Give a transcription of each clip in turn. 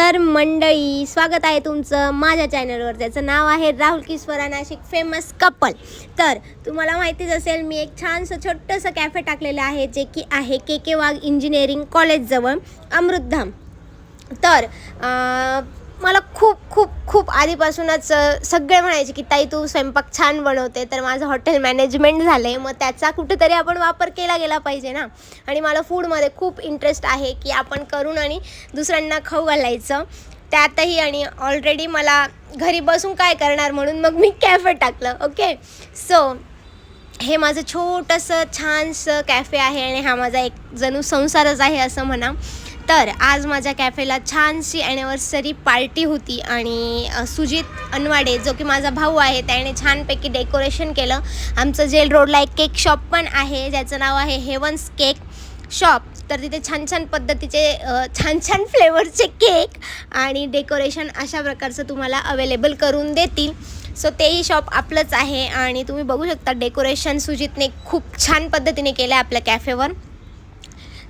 तर मंडळी स्वागत आहे तुमचं माझ्या चॅनलवर. त्याचं नाव आहे राहुल किस्वरा नाशिक फेमस कपल तर तुम्हाला माहितीच असेल मी एक छानसं छोटंसं कॅफे टाकलेलं आहे जे की आहे के के वाघ इंजिनिअरिंग कॉलेजजवळ अमृतधाम. तर आ, मला खूप खूप खूप आधीपासूनच सगळे म्हणायचे की ताई तू स्वयंपाक छान बनवते तर माझं हॉटेल मॅनेजमेंट झालं आहे मग त्याचा कुठेतरी आपण वापर केला गेला पाहिजे ना. आणि मला फूडमध्ये खूप इंटरेस्ट आहे की आपण करून आणि दुसऱ्यांना खाऊ घालायचं. त्यातही आणि ऑलरेडी मला घरी बसून काय करणार म्हणून मग मी कॅफे टाकलं ओके सो हे माझं छोटंसं छानसं कॅफे आहे आणि हा माझा एक जणू संसारच आहे असं म्हणा. तर आज माझ्या कॅफेला छानशी ॲनिव्हर्सरी पार्टी होती आणि सुजित अनवाडे जो की माझा भाऊ आहे त्याने छानपैकी डेकोरेशन केलं. आमचं जेल रोडला एक केक शॉप पण आहे ज्याचं नाव आहे हेवन्स केक शॉप तर तिथे छान छान पद्धतीचे छान छान फ्लेवरचे केक आणि डेकोरेशन अशा प्रकारचं तुम्हाला अवेलेबल करून देतील. सो तेही शॉप आपलंच आहे आणि तुम्ही बघू शकता डेकोरेशन सुजितने खूप छान पद्धतीने केलं आहे आपल्या कॅफेवर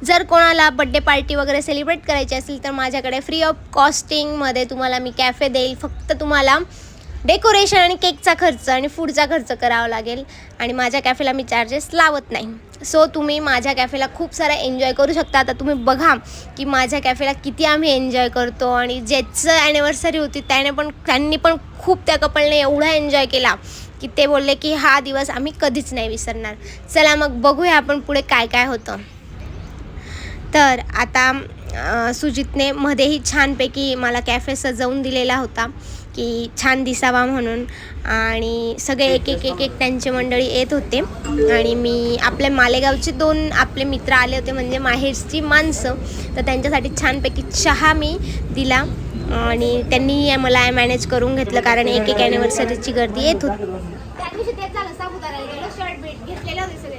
जर कोणाला बड्डे पार्टी वगैरे सेलिब्रेट करायची असेल तर माझ्याकडे फ्री ऑफ कॉस्टिंगमध्ये तुम्हाला मी कॅफे देईल. फक्त तुम्हाला डेकोरेशन आणि केकचा खर्च आणि फूडचा खर्च करावा लागेल. आणि माझ्या कॅफेला मी चार्जेस लावत नाही. सो तुम्ही माझ्या कॅफेला खूप सारा एन्जॉय करू शकता. आता तुम्ही बघा की माझ्या कॅफेला किती आम्ही एन्जॉय करतो. आणि ज्याचं ॲनिव्हर्सरी होती त्याने पण त्यांनी पण खूप त्या कपलने एवढा एन्जॉय केला की ते बोलले की हा दिवस आम्ही कधीच नाही विसरणार. चला मग बघूया आपण पुढे काय काय होतं. तर आता सुजितने मध्येही छानपैकी मला कॅफे सजवून दिलेला होता की छान दिसावा म्हणून. आणि सगळे एक एक एक एक त्यांचे मंडळी येत होते. आणि मी आपल्या मालेगावचे दोन आपले मित्र आले होते म्हणजे माहेरची माणसं. तर त्यांच्यासाठी छानपैकी चहा मी दिला. आणि त्यांनी मला मॅनेज करून घेतलं कारण एक एक ॲनिव्हर्सरीची गर्दी येत होती. त्या दिवशी झालं शर्ट बीट घेतलेले होते सगळे.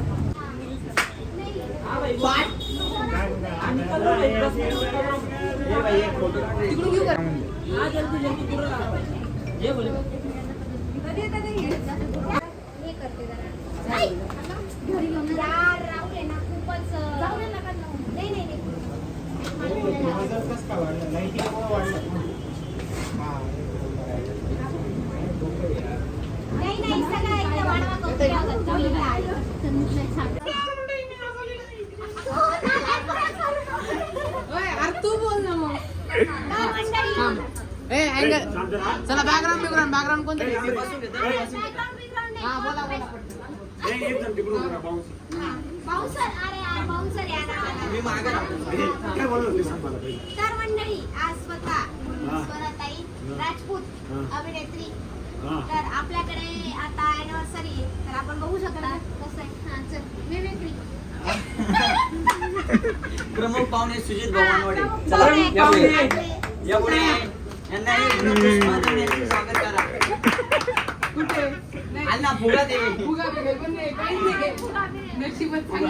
नाही नाही सगळं तू बोल ना मग ए अँगल चला बॅकग्राऊंड बॅकग्राऊंड बॅकग्राऊंड कोणतं? हा बोला बोला. तर मंडळी आज स्वतः. स्वराताई राजपूत अभिनेत्री. तर आपल्याकडे आता अॅनिव्हर्सरी तर आपण बघू शकता कसं आहे. हा चल. मिमिक्री प्रमुख पाहुणे सुजित भगवानवाडे. चला पाहुणे, या पुढे. पाहुणे. या पुढे यांना यांचे स्वागत करा. कुठे? आल ना फुगा दे. फुगा बिगा पण नाही काहीच नाही. नशीबच चांगलं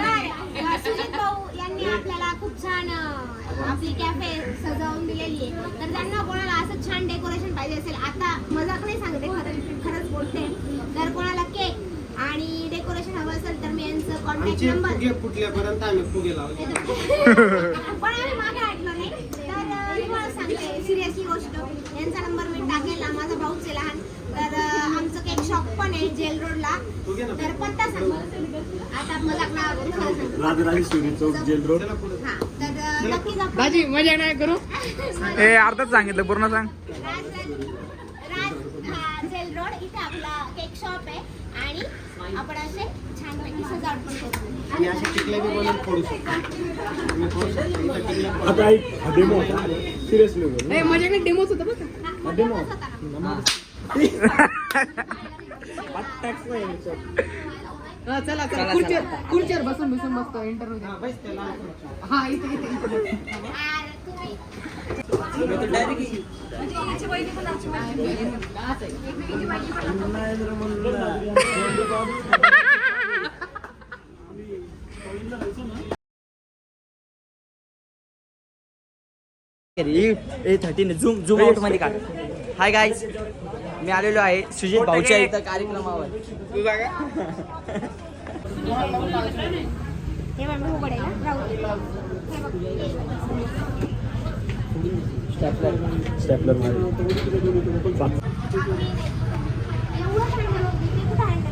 तर, सुजित भाऊ यांनी आपल्याला खूप छान अं, आपली कॅफे सजावून दिलेली आहे. तर त्यांना कोणाला असं छान डेकोरेशन पाहिजे असेल आता मजाक नाही सांगते खरं खरंच बोलते. तर कोणाला केक आणि डेकोरेशन हवं असेल तर मी यांचं कॉन्टॅक्ट आमचे नंबर फुगे फुटल्यापर्यंत आम्ही फुगे लावले. पण आम्ही मागे हटलो नाही. तर अं, तुम्हाला सांगते सिरियसली गोष्ट. यांचा नंबर मी टाकेल ना माझा भाऊच आहे लहान. तर अं, आमचं केक शॉप पण आहे जेल रोडला. तर पत्ता सांगा. आता मजाक ना खरं सांगते. Rajarajeshwari Chowk Jail Road. हा तर अं, नक्कीच आपण दाजी मजा नाही करू? हे अर्धच सांगितलं पूर्ण सांग. राज राज हा, जेल रोड. इथे आपला केक शॉप आहे. आणि आपण असे आणि असे टिकले बी बनवून फोडू शकतो तुम्ही फोडू शकता इथं टिकल्या पण- आता ऐक हा डेमो होता सिरियसली बोल ए माझ्याकडे डेमोच होतं बघ का हा, डेमो. हा, चला चला खुर्चीवर खुर्चीवर बसून बसून मस्त इंटरव्ह्यू हा, बस त्याला हा इथे इथे इथे आ, ए थर्टीन झूम झूम आउटमध्ये काढ हाय गाईज मी आलेलो आहे सुजित भाऊच्या इथं कार्यक्रमावर. हे बघ, मी उघडेल हा. राहू दे. एवढं काय झालं? इथे कुठं आहे ते?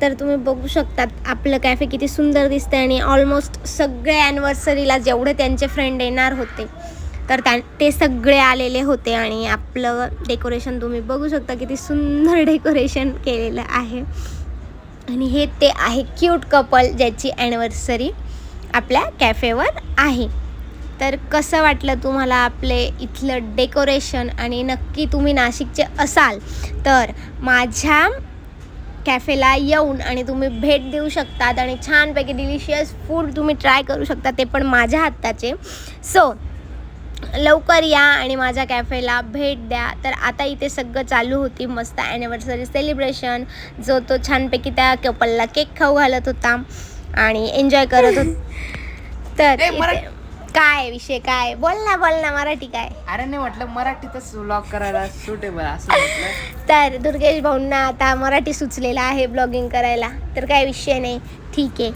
तर तुम्ही बघू शकतात आपलं कॅफे किती सुंदर दिसते आणि ऑलमोस्ट सगळे ॲनिव्हर्सरीला जेवढे त्यांचे फ्रेंड येणार होते तर त्या ते सगळे आलेले होते आणि आपलं डेकोरेशन तुम्ही बघू शकता किती सुंदर डेकोरेशन केलेलं आहे. आणि हे ते आहे क्यूट कपल ज्याची ॲनिव्हर्सरी आपल्या कॅफेवर आहे. तर कसं वाटलं तुम्हाला आपले इथलं डेकोरेशन आणि नक्की तुम्ही नाशिकचे असाल तर माझ्या कॅफेला येऊन आणि तुम्ही भेट देऊ शकतात आणि छानपैकी डिलिशियस फूड तुम्ही ट्राय करू शकता ते पण माझ्या हाताचे. सो लवकर या आणि माझ्या कॅफेला भेट द्या. तर आता इथे सगळं चालू होती. मस्त ॲनिव्हर्सरी सेलिब्रेशन जो तो छानपैकी त्या कपलला केक खाऊ घालत होता आणि एन्जॉय करत होत. तर काय विषय? काय? बोल ना बोल ना मराठी काय? अरे नाही म्हटलं मराठीतच व्लॉग करायला सुटेबल असं तर दुर्गेश भाऊंना आता मराठी सुचलेलं आहे ब्लॉगिंग करायला. तर काय विषय नाही. ठीक आहे.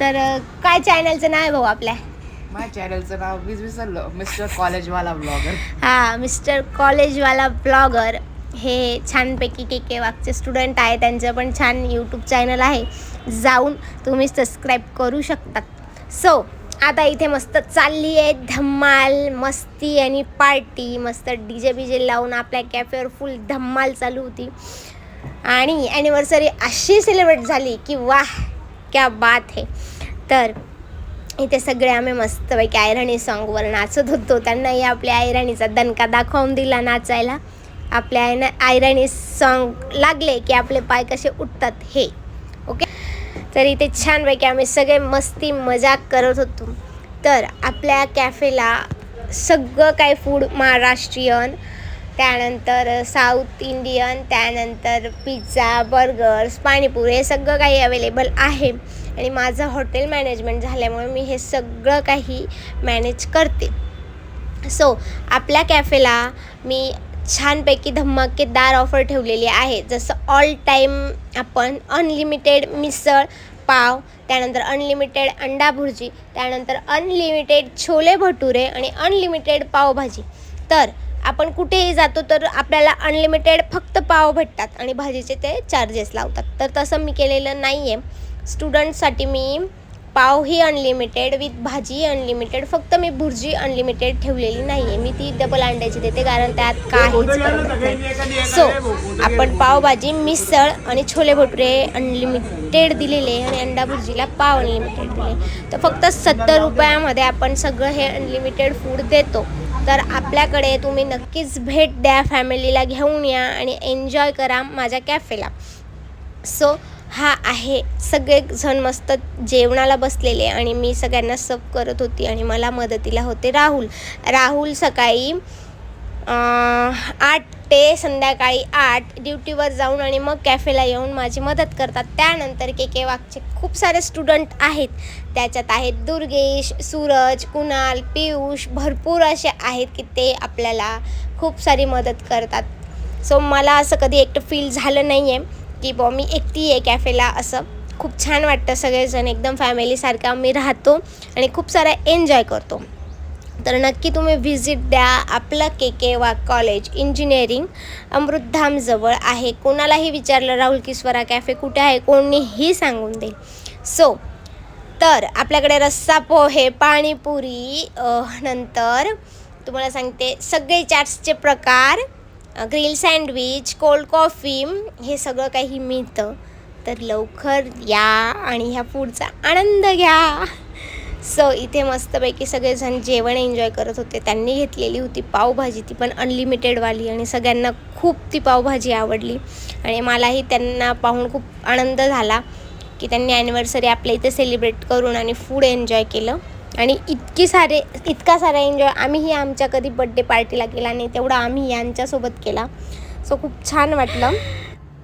तर काय चॅनलचं नाव आहे भाऊ आपल्या? माझ्या चॅनलचं नाव विसरलो मिस्टर कॉलेजवाला ब्लॉगर हा मिस्टर कॉलेजवाला ब्लॉगर हे छानपैकी के के वागचे स्टुडंट आहे. त्यांचं पण छान यूट्यूब चॅनल आहे. जाऊन तुम्ही सबस्क्राईब करू शकतात सो आता इथे मस्त चालली आहे. धम्माल मस्ती आणि पार्टी मस्त डी जे बीजे लावून आपल्या कॅफेवर फुल धम्माल चालू होती. आणि ॲनिव्हर्सरी अशी सेलिब्रेट झाली की वाह क्या बात है. तर इथे सगळे आम्ही मस्तपैकी आयराणी सॉन्गवर नाचत होतो. त्यांनाही आपल्या आयराणीचा दणका दाखवून दिला नाचायला. आपल्या आयना आयराणी सॉन्ग लागले की आपले पाय कसे उठतात हे. ओके तर इथे छानपैकी आम्ही सगळे मस्ती मजाक करत होतो. तर आपल्या कॅफेला सगळं काय फूड महाराष्ट्रीयन त्यानंतर साऊथ इंडियन त्यानंतर पिझ्झा बर्गर्स पाणीपुरी हे सगळं काही अवेलेबल आहे. आणि माझं हॉटेल मॅनेजमेंट झाल्यामुळे मी हे सगळं काही मॅनेज करते. सो आपल्या कॅफेला मी छानपैकी धमाकेदार ऑफर ठेवलेली आहे. जसं ऑल टाईम आपण अनलिमिटेड मिसळ पाव त्यानंतर अनलिमिटेड अंडा भुर्जी त्यानंतर अनलिमिटेड छोले भटुरे आणि अनलिमिटेड पावभाजी. तर आपण कुठेही जातो तर आपल्याला अनलिमिटेड फक्त पाव भेटतात आणि भाजीचे ते चार्जेस लावतात. तर तसं मी केलेलं नाही आहे स्टुडंटसाठी मी पावही अनलिमिटेड विथ भाजी अनलिमिटेड फक्त मी भुर्जी अनलिमिटेड ठेवलेली नाही आहे मी ती डबल अंड्याची देते कारण त्यात काहीच सो आपण पावभाजी मिसळ आणि छोले भटुरे अनलिमिटेड दिलेले आणि अंडा भुर्जीला पाव अनलिमिटेड दिले. तर फक्त सत्तर रुपयामध्ये आपण सगळं हे अनलिमिटेड फूड देतो. तर आपल्याकडे तुम्ही नक्कीच भेट द्या फॅमिलीला घेऊन या आणि एन्जॉय करा माझ्या कॅफेला सो हा आहे. सगळे जण मस्त जेवणाला बसलेले आणि मी सगळ्यांना सब करत होती आणि मला मदतीला होते राहुल. राहुल सकाळी आठ ते संध्याकाळी आठ ड्युटीवर जाऊन आणि मग कॅफेला येऊन माझी मदत करतात. त्यानंतर के के वागचे खूप सारे स्टुडंट आहेत. त्याच्यात आहेत दुर्गेश सूरज कुणाल पियुष भरपूर असे आहेत की ते आपल्याला खूप सारी मदत करतात. सो मला असं कधी एकटं फील झालं नाही आहे की बुवा मी एकटी आहे कॅफेला असं. खूप छान वाटतं सगळेजण एकदम फॅमिलीसारखं आम्ही राहतो आणि खूप सारा एन्जॉय करतो. तर नक्की तुम्ही व्हिजिट द्या. आपलं के के वा कॉलेज इंजिनिअरिंग अमृतधामजवळ आहे. कोणालाही विचारलं राहुल किस्वरा कॅफे कुठे आहे? कोणीही सांगून देईल सो तर आपल्याकडे रस्सा पोहे पाणीपुरी नंतर तुम्हाला सांगते सगळे चाट्सचे प्रकार ग्रिल सँडविच कोल्ड कॉफी हे सगळं काही मिळतं. तर लवकर या आणि ह्या फूडचा आनंद घ्या. सो इथे मस्तपैकी सगळेजण जेवण एन्जॉय करत होते. त्यांनी घेतलेली होती पावभाजी. ती पण अनलिमिटेडवाली आणि सगळ्यांना खूप ती पावभाजी आवडली. आणि मलाही त्यांना पाहून खूप आनंद झाला की त्यांनी ॲनिव्हर्सरी आपल्या इथे सेलिब्रेट करून आणि फूड एन्जॉय केलं. आणि इतकी सारे इतका सारा एन्जॉय आम्हीही आमच्या कधी बड्डे पार्टीला केला नाही तेवढा आम्ही यांच्यासोबत केला. सो खूप छान वाटलं.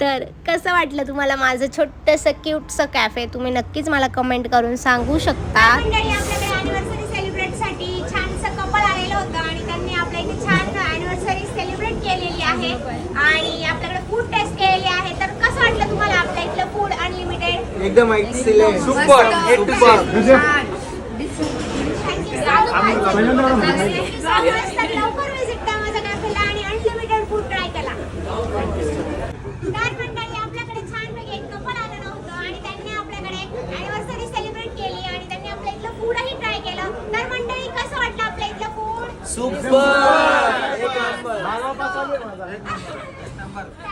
तर कसं वाटलं तुम्हाला माझं छोटंसं क्यूटसं कॅफे तुम्ही नक्कीच मला कमेंट करून सांगू शकता. अॅनिव्हर्सरी सेलिब्रेटसाठी छानसं कपल आलेलं होतं आणि त्यांनी आपल्या इथे छान अॅनिव्हर्सरी सेलिब्रेट केलेली आहे. आणि आपल्याकडे फूड टेस्ट केलेली आहे. तर कसं वाटलं तुम्हाला आपल्या इथलं फूड अनलिमिटेड एकदम सुपर लवकर विजिट द्या माझ्या कॅफेला आणि अनलिमिटेड फूड ट्राय करा तर मंडळी आपल्याकडे छानपैकी एक कपल आलं नव्हतं आणि त्यांनी आपल्याकडे अॅनिव्हर्सरी सेलिब्रेट केली आणि त्यांनी आपल्या इथलं फूडही ट्राय केलं तर मंडळी कसं वाटलं आपल्या इथलं फूड तर